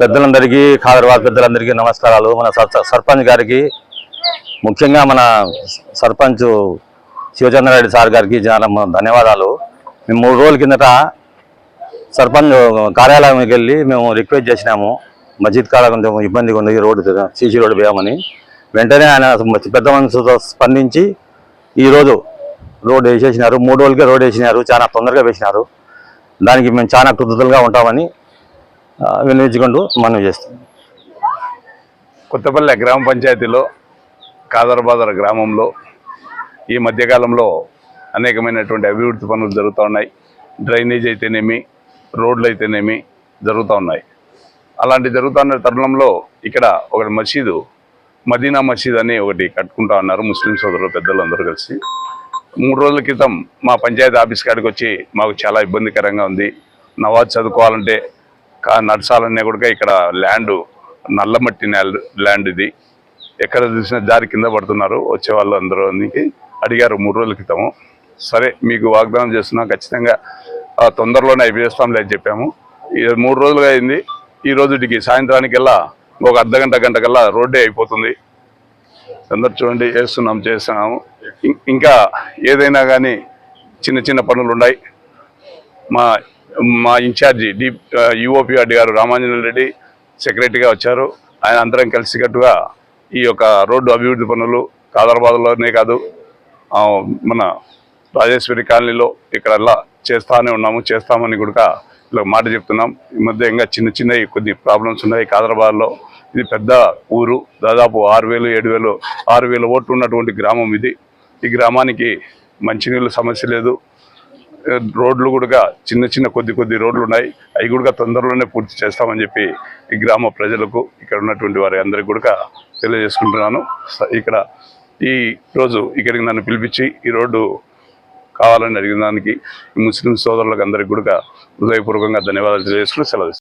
పెద్దలందరికీ ఖాదర్వాద్ పెద్దలందరికీ నమస్కారాలు. మన సర్- సర్పంచ్ గారికి ముఖ్యంగా మన సర్పంచ్ శివచంద్రారెడ్డి సార్ గారికి చాలా ధన్యవాదాలు. మేము మూడు రోజుల కిందట సర్పంచ్ కార్యాలయంకి వెళ్ళి మేము రిక్వెస్ట్ చేసినాము. మస్జిద్ కాడ కొంచెం ఇబ్బందిగా ఉంది రోడ్డు సీసీ రోడ్డు వేయమని. వెంటనే ఆయన పెద్ద మనసుతో స్పందించి ఈరోజు రోడ్డు వేసేసినారు. మూడు రోజులకే రోడ్డు వేసినారు. చాలా తొందరగా వేసినారు. దానికి మేము చాలా కృతజ్ఞతలుగా ఉంటామని వినియోగించుకుంటూ మనం చేస్తాం. కొత్తపల్లె గ్రామ పంచాయతీలో కాదరబాదర గ్రామంలో ఈ మధ్యకాలంలో అనేకమైనటువంటి అభివృద్ధి పనులు జరుగుతూ ఉన్నాయి. డ్రైనేజ్ అయితేనేమి రోడ్లు అయితేనేమి జరుగుతూ ఉన్నాయి. అలాంటి జరుగుతున్న తరుణంలో ఇక్కడ ఒకటి మసీదు మదీనా మసీద్ అని ఒకటి కట్టుకుంటా ఉన్నారు ముస్లిం సోదరులు పెద్దలు కలిసి. మూడు రోజుల క్రితం మా పంచాయతీ ఆఫీస్ కాడికి వచ్చి మాకు చాలా ఇబ్బందికరంగా ఉంది. నవాజ్ చదువుకోవాలంటే నడచాలనే కూడా ఇక్కడ ల్యాండ్ నల్లమట్టి ల్యాండ్ ఇది. ఎక్కడ చూసినా జారి కింద పడుతున్నారు వచ్చే వాళ్ళు అందరూ అడిగారు మూడు రోజుల క్రితము. సరే మీకు వాగ్దానం చేస్తున్నాం ఖచ్చితంగా ఆ, తొందరలోనే అయిపోయిస్తాంలే అని చెప్పాము. మూడు రోజులుగా అయింది. ఈ రోజుటికి సాయంత్రానికల్లా ఒక అర్ధ గంట గంట కల్లా రోడ్డే అయిపోతుంది. అందరు చూడండి చేస్తున్నాం చేస్తున్నాము. ఇంకా ఏదైనా కానీ చిన్న చిన్న పనులు ఉన్నాయి. మా మా ఇన్ఛార్జి డి యుఓపి గారు రామాంజనేయ రెడ్డి సెక్రటరీగా వచ్చారు. ఆయన అందరం కలిసికట్టుగా ఈ యొక్క రోడ్డు అభివృద్ధి పనులు కాదరాబాద్లోనే కాదు మన రాజేశ్వరి కాలనీలో ఇక్కడల్లా చేస్తానే ఉన్నాము చేస్తామని కూడా ఇలా మాట చెప్తున్నాం. ఈ మధ్య ఇంకా చిన్న చిన్నవి కొద్ది ప్రాబ్లమ్స్ ఉన్నాయి కాదరాబాద్లో ఇది పెద్ద ఊరు దాదాపు ఆరు వేలు ఏడు వేలు ఆరు వేల ఓట్లు ఉన్నటువంటి గ్రామం ఇది. ఈ గ్రామానికి మంచినీళ్ళ సమస్య లేదు. రోడ్లు కూడా చిన్న చిన్న కొద్ది కొద్ది రోడ్లు ఉన్నాయి. అవి కూడా తొందరలోనే పూర్తి చేస్తామని చెప్పి ఈ గ్రామ ప్రజలకు ఇక్కడ ఉన్నటువంటి వారి అందరికి కూడా తెలియజేసుకుంటున్నాను. ఇక్కడ ఈ రోజు ఇక్కడికి నన్ను పిలిపించి ఈ రోడ్డు కావాలని అడిగిన దానికి ముస్లిం సోదరులకు అందరికీ కూడా హృదయపూర్వకంగా ధన్యవాదాలు తెలియజేసుకుని సెలవు